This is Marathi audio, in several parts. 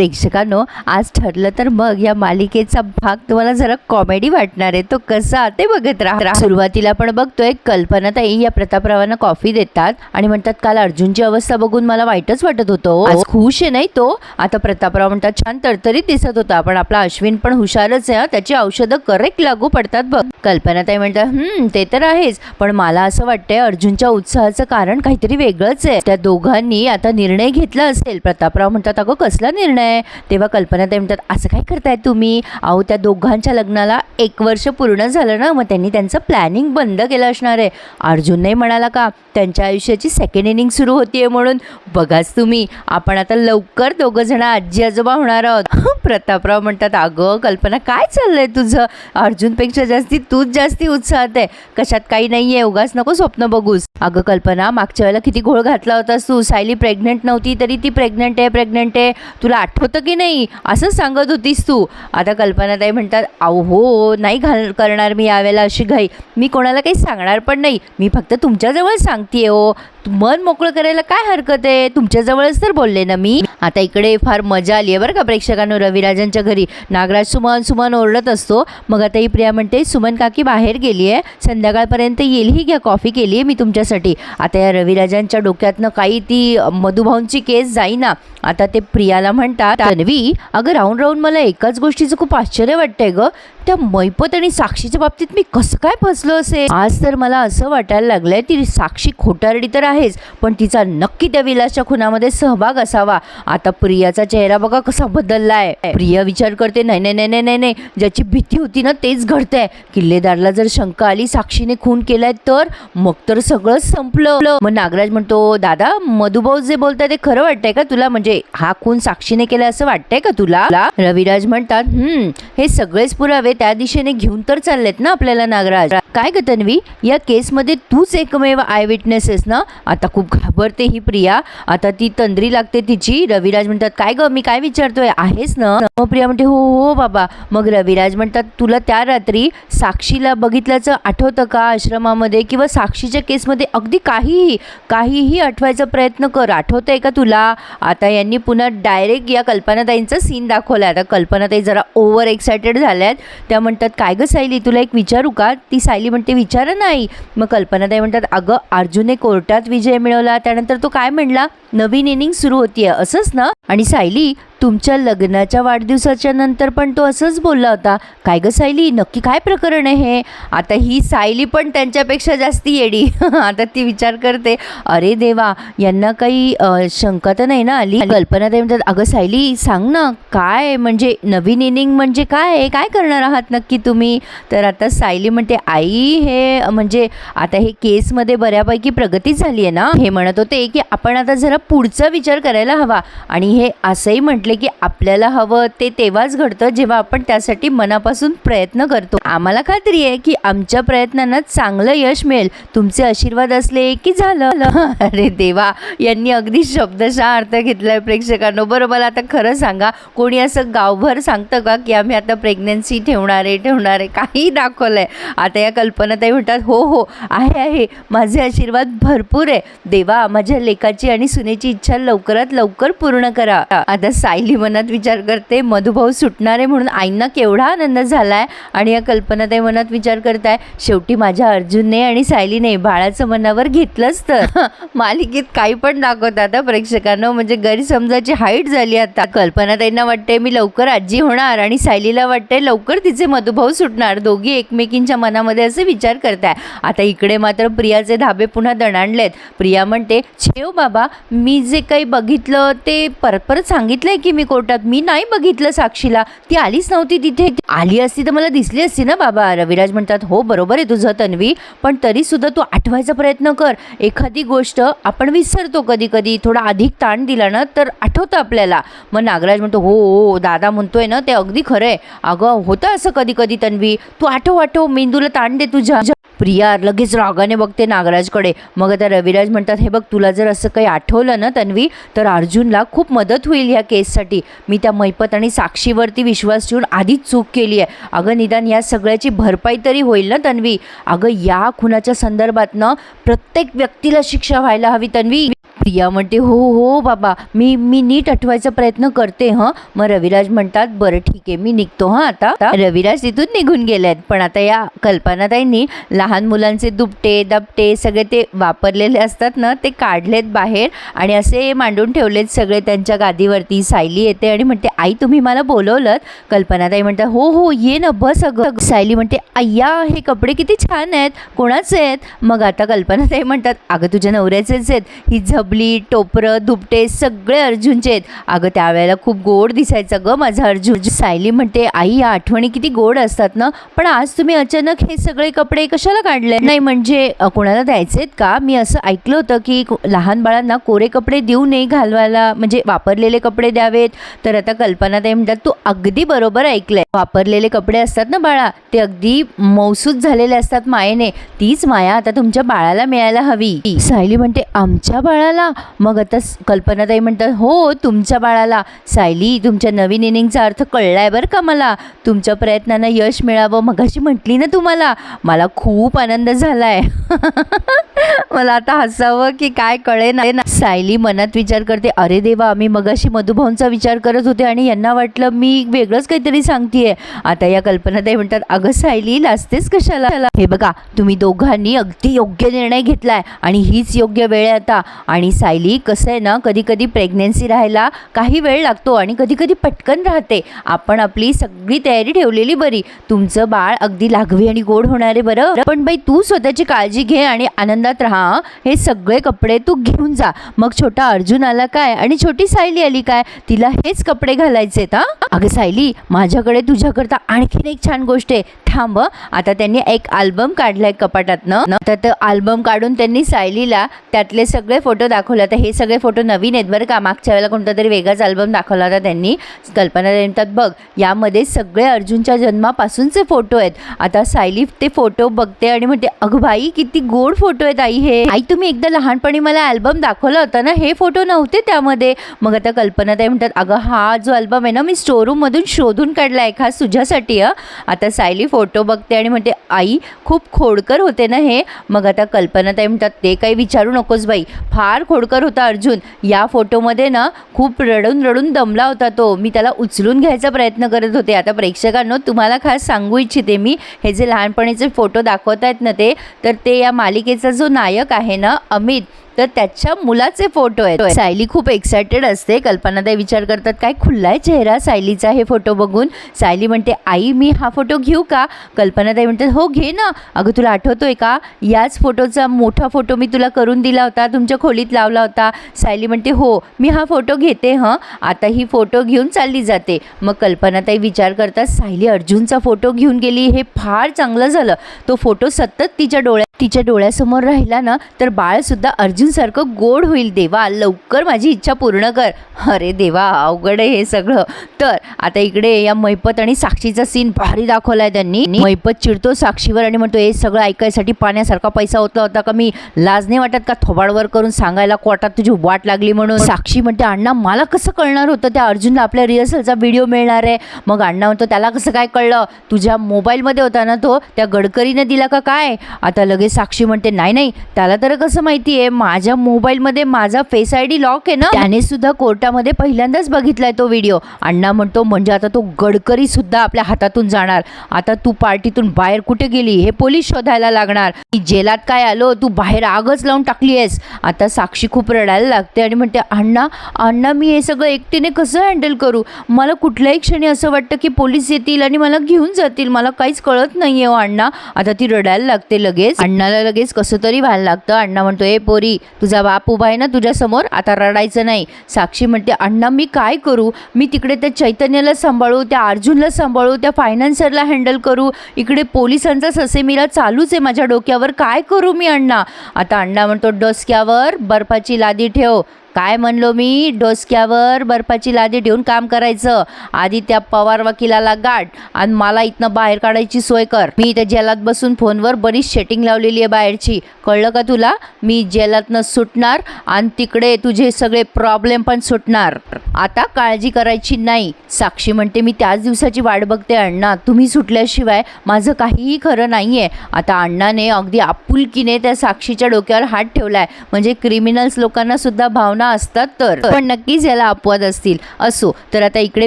प्रेक्षकांनो आज ठरलं तर मग या मालिकेचा भाग तुम्हाला जरा कॉमेडी वाटणार आहे. तो कसा ते बघत राहा. सुरुवातीला पण बघतोय कल्पनाताई या प्रतापरावांना कॉफी देतात आणि म्हणतात काल अर्जुनची अवस्था बघून मला वाईटच वाटत होतो. आज खुश आहे नाही तो? आता प्रतापराव म्हणतात छान तरतरीत दिसत होता पण आपला अश्विन पण हुशारच आहे त्याची औषधं करेक्ट लागू पडतात बघ. कल्पनाताई म्हणतात हम्म ते तर आहेच पण मला असं वाटतंय अर्जुनच्या उत्साहाचं कारण काहीतरी वेगळंच आहे. त्या दोघांनी आता निर्णय घेतला असेल. प्रतापराव म्हणतात अगं कसला निर्णय? तेव्हा कल्पना ते म्हणतात असं काय करताय तुम्ही? अहो त्या दोघांच्या लग्नाला एक वर्ष पूर्ण झालं ना मग त्यांनी त्यांचं प्लॅनिंग बंद केलं असणार आहे. अर्जुन नाही म्हणाला का त्यांच्या आयुष्याची सेकंड इनिंग सुरू होतीये म्हणून. बघाच तुम्ही आपण आता लवकर दोघं जण आजी आजोबा होणार आहोत. प्रतापराव म्हणतात अगं कल्पना काय चाललंय तुझं? अर्जुनपेक्षा जास्ती तूच जास्ती उत्साहात आहे. कशात काही नाही आहे उगाच नको स्वप्न बघूस. अगं कल्पना मागच्या वेळेला किती घोळ घातला होतास तू. सायली प्रेग्नेंट नव्हती तरी ती प्रेग्नेंट आहे प्रेग्नेंट आहे. तुला होतं की नाही? असंच सांगत होतीस तू. आता कल्पनाताई म्हणतात अहो हो नाही घाल करणार मी यावेळेला अशी घाई. मी कोणाला काही सांगणार पण नाही. मी फक्त तुमच्याजवळ सांगते हो. मन मोकळं करायला काय हरकत आहे? तुमच्याजवळच तर बोलले ना मी. आता इकडे फार मजा आली आहे बरं का प्रेक्षकांनो. रविराजांच्या घरी नागराज सुमन सुमन ओरडत असतो. मग आता ही प्रिया म्हणते सुमन काकी बाहेर गेली आहे. संध्याकाळपर्यंत येईल ही घ्या कॉफी केली आहे मी तुमच्यासाठी. आता या रविराजांच्या डोक्यातनं काही ती मधुभाऊंची केस जाईना. आता ते प्रियाला म्हणतात तन्वी अगं राहून राहून मला एकाच गोष्टीचं खूप आश्चर्य वाटतंय ग. त्या मैपत आणि साक्षीच्या बाबतीत मी कसं काय फसलो असेल? आज तर मला असं वाटायला लागलंय ती साक्षी खोटारडी तर आहेच पण तिचा नक्की त्या विलासच्या खुनामध्ये सहभाग असावा. आता प्रियाचा चेहरा बघा कसा बदललाय. प्रिया विचार करते नाही नाही नाही नाही नाही नाही ज्याची भीती होती ना तेच घडतंय. किल्लेदारला जर शंका आली साक्षीने खून केलाय तर मग तर सगळंच संपलं. मग नागराज म्हणतो दादा मधुभाऊ जे बोलताय ते खरं वाटतंय का तुला? म्हणजे हा खून साक्षीने केलाय असं वाटतंय का तुला? रविराज म्हणतात हम्म हे सगळेच पुरावे त्या दिशेने घेऊन तर चाललेत ना आपल्याला नागराज? काय ग तन्वी? या केसमध्ये तूच एकमेव आय विटनेस आहेस ना? आता खूप घाबरते ही प्रिया. आता ती तंद्री लागते तिची. रविराज म्हणतात काय ग मी काय विचारतोय? आहेस ना? मग प्रिया म्हणते हो, हो हो बाबा. मग रविराज म्हणतात तुला त्या रात्री साक्षीला बघितल्याचं आठवतं का आश्रमामध्ये किंवा साक्षीच्या केसमध्ये? अगदी काहीही काहीही आठवायचा प्रयत्न कर. आठवतंय का तुला? आता यांनी पुन्हा डायरेक्ट या कल्पनाताईंचा सीन दाखवला आता कल्पनाताई जरा ओव्हर एक्सायटेड झाल्यात. त्या म्हणतात काय गं सायली तुला एक विचारू का? ती सायली म्हणते विचारा नाही. मग कल्पनाताई म्हणतात अगं अर्जुनने कोर्टात विजय मिळवला. त्यानंतर तो काय म्हणला नवीन इनिंग सुरू होतीये असंच ना? आणि सायली तुमच्या लग्नाच्या वाढदिवसाच्या नंतर पण तो असंच बोलला होता काय गं सायली नक्की काय प्रकरण आहे? हे आता ही सायली पण त्यांच्यापेक्षा जास्ती येडी. आता ती विचार करते अरे देवा यांना काही शंका तर नाही ना आली? कल्पना ते म्हणतात अगं सायली सांग ना काय म्हणजे नवीन इनिंग म्हणजे काय आहे? काय करणार आहात नक्की तुम्ही? तर आता सायली म्हणते आई हे म्हणजे आता हे केसमध्ये बऱ्यापैकी प्रगती झाली आहे ना? हे म्हणत होते की आपण आता जरा पुढचा विचार करायला हवा. आणि हे असंही म्हटलं की आपल्याला हवं ते तेव्हाच घडतं जेव्हा आपण त्यासाठी मनापासून प्रयत्न करतो. आम्हाला खात्री आहे की आमच्या प्रयत्नांना चांगलं यश मिळेल. तुमचे आशीर्वाद असले की झालं. अरे देवा यांनी अगदी शब्दशः अर्थ घेतलाय प्रेक्षकांनो. बरं मला आता खरं सांगा कोणी असं गावभर सांगतं का की आम्ही आता प्रेग्नन्सी ठेवणार आहे ठेवणार आहे? काही दाखवलंय. आता या कल्पनाताई म्हणतात हो हो आहे आहे. माझे आशीर्वाद भरपूर आहे. देवा माझ्या लेखाची आणि सुनेची इच्छा लवकरात लवकर पूर्ण करा. आता साई सायली मनात विचार करते मधुभाऊ सुटणार आहे म्हणून आईंना केवढा आनंद झाला आहे आणि या कल्पनाताई मनात विचार करताय शेवटी माझ्या अर्जुनने आणि सायलीने बाळाचं मनावर घेतलंच तर. मालिकेत काही पण दाखवत आता प्रेक्षकांना म्हणजे गैरसमजाची हाईट झाली आता. कल्पनाताईंना वाटते मी लवकर आजी होणार आणि सायलीला वाटते लवकर तिचे मधुभाऊ सुटणार. दोघी एकमेकींच्या मनामध्ये असे विचार करताय. आता इकडे मात्र प्रियाचे धाबे पुन्हा दणाणलेत. प्रिया म्हणते छेव बाबा मी जे काही बघितलं ते परत परत सांगितलंय की मी कोर्टात. मी नाही बघितलं साक्षीला. ती आलीच नव्हती तिथे. आली असती तर मला दिसली असती ना बाबा. रविराज म्हणतात हो बरोबर आहे तुझं तन्वी. पण तरी सुद्धा तू आठवायचा प्रयत्न कर. एखादी गोष्ट आपण विसरतो कधी कधी थोडा अधिक ताण दिला ना तर आठवतं आपल्याला. मग नागराज म्हणतो हो हो, हो दादा म्हणतोय ना ते अगदी खरं आहे. अगं होतं असं कधी कधी तन्वी. तू आठव आठव. मेंदूला ताण दे तुझ्या. प्रिया लगेच रागाने बघते नागराजकडे. मग आता रविराज म्हणतात हे बघ तुला जर असं काही आठवलं ना तन्वी तर अर्जुनला खूप मदत होईल ह्या केससाठी. मी त्या मैपत आणि साक्षीवरती विश्वास ठेवून आधीच चूक केली आहे. अगं निदान या सगळ्याची भरपाई तरी होईल ना तन्वी? अगं या खुनाच्या संदर्भातनं प्रत्येक व्यक्तीला शिक्षा व्हायला हवी तन्वी. प्रिया म्हणते हो हो बाबा मी मी नीट आठवायचा प्रयत्न करते हं. मग रविराज म्हणतात बरं ठीक आहे मी निघतो हां आता. रविराज तिथून निघून गेलेत. पण आता या कल्पनाताईंनी लहान मुलांचे दुपटे दपटे सगळे ते वापरलेले असतात ना ते काढलेत बाहेर आणि असे मांडून ठेवलेत सगळे त्यांच्या गादीवरती. सायली येते आणि म्हणते आई तुम्ही मला बोलवलं कल्पनाताई म्हणतात हो हो ये ना बस अगं. सायली म्हणते अय्या हे कपडे किती छान आहेत कोणाचे आहेत? मग आता कल्पनाताई म्हणतात अगं तुझ्या नवऱ्याचेच आहेत. ही झबली टोपरं दुपटे सगळे अर्जुनचे आहेत. अगं त्यावेळेला खूप गोड दिसायचं गं माझा अर्जुन. सायली म्हणते आई या आठवणी किती गोड असतात ना. पण आज तुम्ही अचानक हे सगळे कपडे कशाला काढले? नाही म्हणजे कोणाला द्यायचेत का? मी असं ऐकलं होतं की लहान बाळांना कोरे कपडे देऊ नये घालवायला. म्हणजे वापरलेले कपडे द्यावेत. तर आता कल्पना ताई म्हणतात तू अगदी बरोबर ऐकलंय. वापरलेले कपडे असतात ना बाळा ते अगदी मौसूद झालेले असतात मायेने. तीच माया आता तुमच्या बाळाला मिळायला हवी. सायली म्हणते आमच्या बाळाला मग आता कल्पनाताई म्हणतात हो तुमच्या बाळाला. सायली तुमच्या नवीन इनिंगचा अर्थ कळलाय बरं का मला. तुमच्या प्रयत्नांना यश मिळावं. मगाशी म्हटली ना तुम्हाला. मला खूप आनंद झालाय. मला आता हसावं की काय कळे ना. सायली मनात विचार करते अरे देवा मी मगाशी मधुभाऊंचा विचार करत होते आणि यांना वाटलं मी वेगळंच काहीतरी सांगतेय. आता या कल्पनाताई म्हणतात अगं सायली लाजतेस कशाला? हे बघा तुम्ही दोघांनी अगदी योग्य निर्णय घेतलाय आणि हीच योग्य वेळ आहे आता. आणि सायली कसं आहे ना कधी कधी प्रेग्नेन्सी राहायला काही वेळ लागतो आणि कधी कधी पटकन राहते. आपण आपली सगळी तयारी ठेवलेली बरी. तुमचं बाळ अगदी लागवी आणि गोड होणार आहे बरं. पण बाई तू स्वतःची काळजी घे आणि आनंदात राहा हे? सगळे कपडे तू घेऊन जा. मग छोटा अर्जुन आला काय आणि छोटी सायली आली काय? तिला हेच कपडे घालायचे हा? अगं सायली माझ्याकडे तुझ्याकरता आणखीन एक छान गोष्ट आहे. थांब आता त्यांनी एक आल्बम काढलाय कपाटातनं तर तो काढून त्यांनी सायलीला त्यातले सगळे फोटो दाखवले. आता हे सगळे फोटो नवीन आहेत बरं का. मागच्या वेळेला कोणता तरी वेगळाच अल्बम दाखवला होता त्यांनी. कल्पना म्हणतात बघ यामध्ये सगळे अर्जुनच्या जन्मापासूनचे फोटो आहेत. आता सायली ते फोटो बघते आणि म्हणते अगं बाई किती गोड फोटो आहेत आई हे. आई तुम्ही एकदा लहानपणी मला अल्बम दाखवला होता ना हे फोटो नव्हते त्यामध्ये. मग आता कल्पना ताई म्हणतात अगं हा जो अल्बम आहे ना मी स्टोरूममधून शोधून काढला आहे खास तुझ्यासाठी आता सायली फोटो बघते आणि म्हणते आई खूप खोडकर होते ना हे. मग आता कल्पना ताई म्हणतात ते काही विचारू नकोस बाई फार खोडकर होता अर्जुन. या फोटोमध्ये ना खूप रडून रडून दमला होता तो. मी त्याला उचलून घ्यायचा प्रयत्न करत होते. आता प्रेक्षकांनो तुम्हाला खास सांगू इच्छिते मी हे जे लहानपणीचे फोटो दाखवत आहेत ना ते तर ते या मालिकेचा जो नायक आहे ना अमित तर त्याच्या मुलाचे फोटो आहेत. सायली खूप एक्सायटेड असते. कल्पनाताई विचार करतात काय खुल्लाय चेहरा सायलीचा हे फोटो बघून? सायली म्हणते आई मी हा फोटो घेऊ का? कल्पनाताई म्हणते हो घे ना. अगं तुला आठवतोय का? याच फोटोचा मोठा फोटो मी तुला करून दिला होता तुमच्या खोलीत लावला होता. सायली म्हणते हो मी हा फोटो घेते हं. आता ही फोटो घेऊन चालली जाते. मग कल्पनाताई विचार करतात सायली अर्जुनचा फोटो घेऊन गेली हे फार चांगलं झालं. तो फोटो सतत तिच्या डोळ्या तिच्या डोळ्यासमोर राहिला ना तर बाळसुद्धा अर्जुनसारखं गोड होईल देवा लवकर माझी इच्छा पूर्ण कर. अरे देवा अवघड आहे हे सगळं. तर आता इकडे या मैपत आणि साक्षीचा सीन भारी दाखवलाय त्यांनी. मैपत चिडतो साक्षीवर आणि म्हणतो हे सगळं ऐकायसाठी पाण्यासारखा पैसा होता होता का मी? लाज नाही वाटत का थोबाडवर करून सांगायला कोर्टात तुझी वाट लागली म्हणून? साक्षी म्हणते अण्णा मला कसं कळणार होतं? त्या अर्जुनला आपल्या रिहर्सलचा व्हिडिओ मिळणार आहे. मग अण्णा म्हणतो त्याला कसं काय कळलं? तुझ्या मोबाईलमध्ये होता ना तो? त्या गडकरीने दिला का काय? आता लगेच साक्षी म्हणते नाही नाही त्याला तर कसं माहिती आहे माझ्या मोबाईलमध्ये माझा फेस आय डी लॉक आहे ना त्याने सुद्धा कोर्टामध्ये पहिल्यांदाच बघितलाय तो व्हिडिओ. अण्णा म्हणतो म्हणजे आता तो गडकरी सुद्धा आपल्या हातातून जाणार. आता तू पार्टीतून बाहेर कुठे गेली? हे पोलीस शोधायला लागणार. मी जेलात काय आलो? तू बाहेर आगच लावून टाकली आहेस. आता साक्षी खूप रडायला लागते आणि म्हणते अण्णा अण्णा मी हे सगळं एकटीने कसं हँडल करू? मला कुठल्याही क्षणी असं वाटतं की पोलीस येतील आणि मला घेऊन जातील. मला काहीच कळत नाहीये हो अण्णा. आता ती रडायला लागते लगेच. अण्णाला लगेच कसं तरी व्हायला लागतं. अण्णा म्हणतो ए पोरी तुझा बाप उभा आहे ना तुझ्यासमोर आता रडायचं नाही. साक्षी म्हणते अण्णा मी काय करू? मी तिकडे त्या चैतन्याला सांभाळू त्या अर्जुनला सांभाळू त्या फायनान्सरला हँडल करू? इकडे पोलिसांचा ससेमिरा चालूच आहे माझ्या डोक्यावर. काय करू मी अण्णा? आता अण्णा म्हणतो डोसक्यावर बर्फाची लादी ठेव. काय म्हणलो मी? डोसक्यावर बर्फाची लादी ठेवून काम करायचं. आधी त्या पवार वकिलाला गाठ आणि मला इथनं बाहेर काढायची सोय कर. मी त्या जेलात बसून फोनवर बरीच सेटिंग लावलेली आहे बाहेरची. कळलं का तुला? मी जेलातनं सुटणार आणि तिकडे तुझे सगळे प्रॉब्लेम पण सुटणार. आता काळजी करायची नाही. साक्षी म्हणते मी त्याच दिवसाची वाट बघते अण्णा. तुम्ही सुटल्याशिवाय माझं काहीही खरं नाही आहे आता अण्णाने अगदी आपुलकीने त्या साक्षीच्या डोक्यावर हात ठेवला आहे म्हणजे क्रिमिनल्स लोकांना सुद्धा भावना असतात तर. पण नक्कीच याला अपवाद असतील. असो तर आता इकडे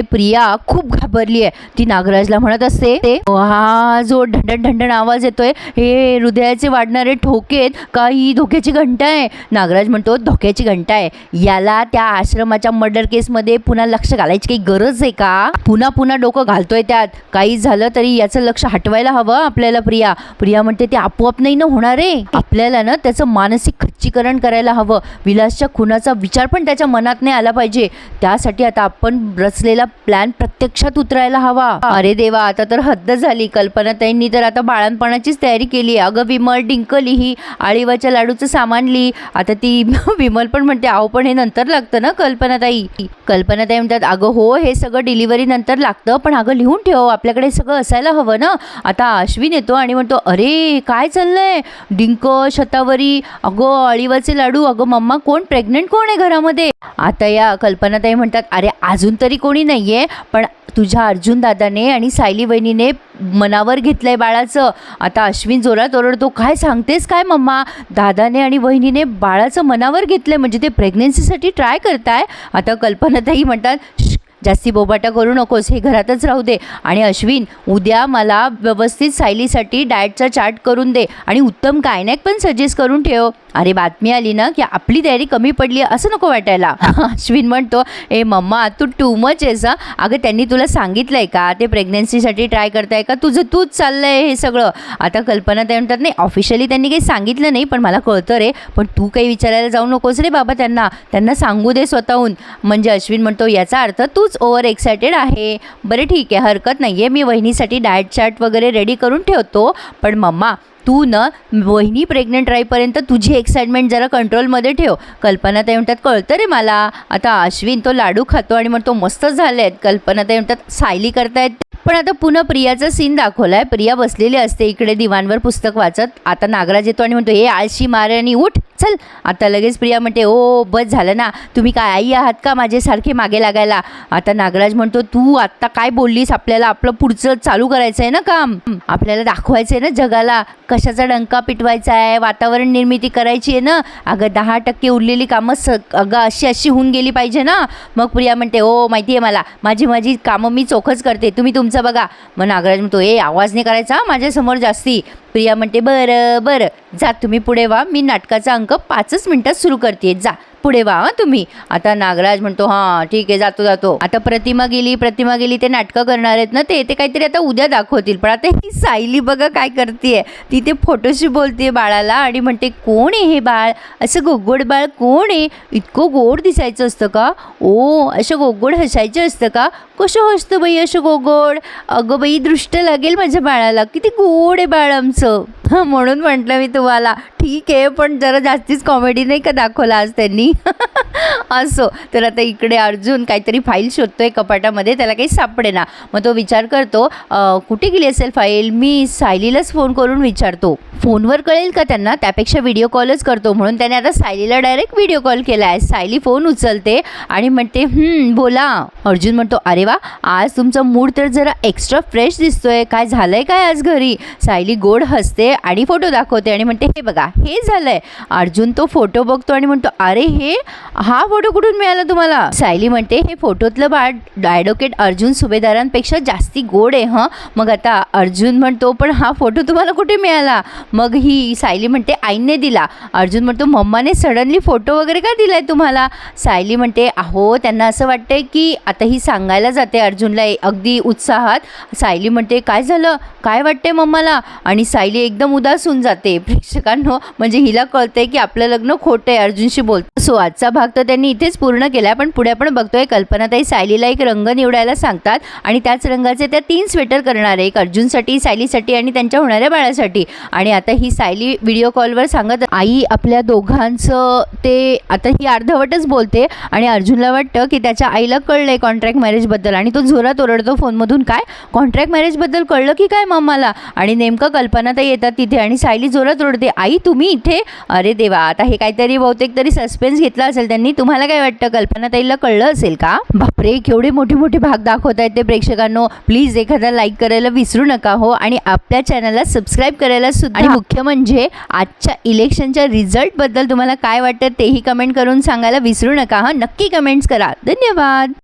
प्रिया खूप घाबरली आहे. ती नागराजला म्हणत असते ते हा जो ढंडण ढंडण आवाज येतोय हे हृदयाचे वाढणारे ठोकेत का ही धोक्याची घंटा आहे. नागराज म्हणतो धोक्याची घंटा आहे. याला त्या आश्रमाच्या मर्डर केसमध्ये पुन्हा लक्ष घालायची काही गरज आहे का? पुन्हा पुन्हा डोकं घालतोय त्यात. काही झालं तरी याचं लक्ष हटवायला हवं आपल्याला प्रिया. प्रिया म्हणते ते आपोआप नाही ना होणार आहे आपल्याला ना त्याचं मानसिक खच्चीकरण करायला हवं. विलासच्या खुनाचा विचार पण त्याच्या मनात नाही आला पाहिजे. त्यासाठी आता आपण रचलेला प्लॅन प्रत्यक्षात उतरायला हवा. अरे देवा आता तर हद्द झाली. कल्पनाताईंनी तर आता बाळणपणाचीच तयारी केली. अगं विमल डिंकली ही आळीवाच्या लाडूचं सामान ली. आता ती विमल पण म्हणते आहो पण हे नंतर लागतं ना कल्पनाताई? कल्पनाताई म्हणतात अगं हो हे सगळं डिलिव्हरी नंतर लागतं पण अगं लिहून ठेव. आपल्याकडे सगळं असायला हवं ना. आता अश्विन येतो आणि म्हणतो अरे काय चाललंय? डिंक शतावरी. अगं अळीवाचे लाडू. अगं मम्मा कोण प्रेग्नेंट कोण आहे घरामध्ये? आता या कल्पनाताई म्हणतात अरे अजून तरी कोणी नाही आहे पण तुझ्या अर्जुन दादाने आणि सायली वहिनीने मनावर घेतलंय बाळाचं. आता अश्विन जोरात ओरडतो काय सांगतेस काय मम्मा? दादाने आणि वहिनीने बाळाचं मनावर घेतलंय म्हणजे ते प्रेग्नेन्सीसाठी ट्राय करताय? आता कल्पनाताई म्हणतात श जास्ती बोबाटा करू नकोस हे घरातच राहू दे. आणि अश्विन उद्या मला व्यवस्थित सायलीसाठी डाएटचा चार्ट करून दे आणि उत्तम कायनॅक पण सजेस्ट करून ठेव. अरे बातमी आली ना की आपली तयारी कमी पडली आहे असं नको वाटायला. अश्विन म्हणतो ए मम्मा तू टू मच आहेस. अगं त्यांनी तुला सांगितलं आहे का ते प्रेग्नन्सीसाठी ट्राय करताय का? तुझं तूच चाललं आहे हे सगळं. आता कल्पना ते म्हणतात नाही ऑफिशियली त्यांनी काही सांगितलं नाही पण मला कळतं रे पण तू काही विचारायला जाऊ नकोस रे बाबा त्यांना. त्यांना सांगू दे स्वतःहून. म्हणजे अश्विन म्हणतो याचा अर्थ तूच ओव्हर एक्सायटेड आहे. बरं ठीक आहे हरकत नाही आहे मी वहिनीसाठी डाएट चार्ट वगैरे रेडी करून ठेवतो. पण मम्मा तू ना वहिनी प्रेग्नंट राहीपर्यंत तुझी एक्साइटमेंट जरा कंट्रोलमध्ये ठेव. कल्पना ते म्हणतात कळतं रे मला. आता अश्विन तो लाडू खातो आणि मग तो मस्त झाले आहेत कल्पना ते म्हणतात सायली करतायत. पण आता पुन्हा प्रियाचा सीन दाखवलाय. प्रिया बसलेली असते इकडे दिवाणवर पुस्तक वाचत. आता नागराज येतो आणि म्हणतो हे आळशी मारे आणि उठ चल. आता लगेच प्रिया म्हणते ओ बस झालं ना. तुम्ही काय आई आहात का माझ्यासारखे मागे लागायला? आता नागराज म्हणतो तू आत्ता काय बोललीस? आपल्याला आपलं पुढचं चालू करायचं आहे ना काम? आपल्याला दाखवायचं आहे ना जगाला. कशाचा डंका पिटवायचा आहे? वातावरण निर्मिती करायची आहे ना? अगं दहा टक्के उरलेली कामं स अगं अशी अशी होऊन गेली पाहिजे ना? मग प्रिया म्हणते हो, ओ माहिती आहे मला. माझी माझी कामं मी चोखच करते. तुम्ही तुमचं बघा. मग नागराज म्हणतो ए आवाज नाही करायचा? माझ्यासमोर जास्ती. प्रिया म्हणते बरं बरं. जा तुम्ही पुढे वा मी नाटकाचा अंक पाचच मिनटात सुरू करते जा. पुढे वा हं तुम्ही. आता नागराज म्हणतो हां ठीक आहे जातो जातो. आता प्रतिमा गेली प्रतिमा गेली ते नाटकं करणार आहेत ना ते ते काहीतरी आता उद्या दाखवतील. पण आता ही सायली बघा काय करते ती ते फोटोशी बोलते बाळाला आणि म्हणते कोण आहे हे बाळ? असं गोगोड बाळ कोण आहे? इतकं गोड दिसायचं असतं का? ओ असं गोगोड हसायचं असतं का? कसं हसतं बाई असं गोगोड? अगं बाई दृष्ट लागेल माझ्या बाळाला. किती गोड आहे बाळ आमचं. हां म्हणून म्हटलं मी तुम्हाला. ठीक आहे पण जरा जास्तीच कॉमेडी नाही का दाखवला आज त्यांनी? असो. तर आता इकडे अर्जुन काहीतरी फाईल शोधतोय कपाटामध्ये त्याला काही सापडे ना मग तो विचार करतो कुठे गेली असेल फाईल मी सायलीलाच फोन करून विचारतो. फोनवर कळेल का त्यांना? त्यापेक्षा व्हिडिओ कॉलच करतो. म्हणून त्याने आता सायलीला डायरेक्ट व्हिडिओ कॉल केला आहे. सायली फोन उचलते आणि म्हणते बोला. अर्जुन म्हणतो अरे वा आज तुमचा मूड तर जरा एक्स्ट्रा फ्रेश दिसतोय. काय झालंय काय आज घरी? सायली गोड हसते आणि फोटो दाखवते आणि म्हणते हे बघा हे झालंय. अर्जुन तो फोटो बघतो आणि म्हणतो अरे हे हा फोटो कुठून मिळाला तुम्हाला? सायली म्हणते हे फोटोतलं बाळ ॲडव्होकेट अर्जुन सुभेदारांपेक्षा जास्ती गोड आहे हं. मग आता अर्जुन म्हणतो पण हा फोटो तुम्हाला कुठे मिळाला? मग ही सायली म्हणते आईने दिला. अर्जुन म्हणतो मम्माने सडनली फोटो वगैरे का दिलाय तुम्हाला? सायली म्हणते अहो त्यांना असं वाटतंय की आता ही सांगायला जाते अर्जुनला अगदी उत्साहात. सायली म्हणते काय झालं? काय वाटते मम्माला? आणि सायली एकदम उदास होऊन जाते. प्रेक्षकांनो म्हणजे हिला कळतंय की आपलं लग्न खोटं आहे अर्जुनशी बोलतो सो सो आजचा भाग तर त्यांनी इथेच पूर्ण केला पण पुढे आपण बघतोय कल्पनाताई सायलीला एक रंग निवडायला सांगतात आणि त्याच रंगाचे त्या तीन स्वेटर करणार आहे एक अर्जुनसाठी सायलीसाठी आणि त्यांच्या होणाऱ्या बाळासाठी. आणि आता ही सायली व्हिडिओ कॉलवर सांगत आई आपल्या दोघांचं ते आता ही अर्धवटच बोलते आणि अर्जुनला वाटतं की त्याच्या आईला कळलं आहे कॉन्ट्रॅक्ट मॅरेजबद्दल आणि तो जोरात ओरडतो फोनमधून काय? कॉन्ट्रॅक्ट मॅरेजबद्दल कळलं की काय मम्माला आणि नेमकं कल्पनाताई येतात तिथे आणि सायली जोरात ओरडते आई तुम्ही इथे? अरे देवा आता हे काहीतरी बहुतेक तरी सस्पेन्स घेतला असेल त्यांनी तुम्हाला काय वाटतं? कल्पना ताईला कळलं असेल का? बापरे केवढे मोठे मोठे भाग दाखवत आहेत ते प्रेक्षकांनो. प्लीज एखादा लाईक करायला विसरू नका हो. आणि आपल्या चॅनलला सबस्क्राईब करायला सुद्धा. आणि मुख्य म्हणजे आजच्या इलेक्शनच्या रिझल्टबद्दल तुम्हाला काय वाटतं तेही कमेंट करून सांगायला विसरू नका हां. नक्की कमेंट्स करा. धन्यवाद.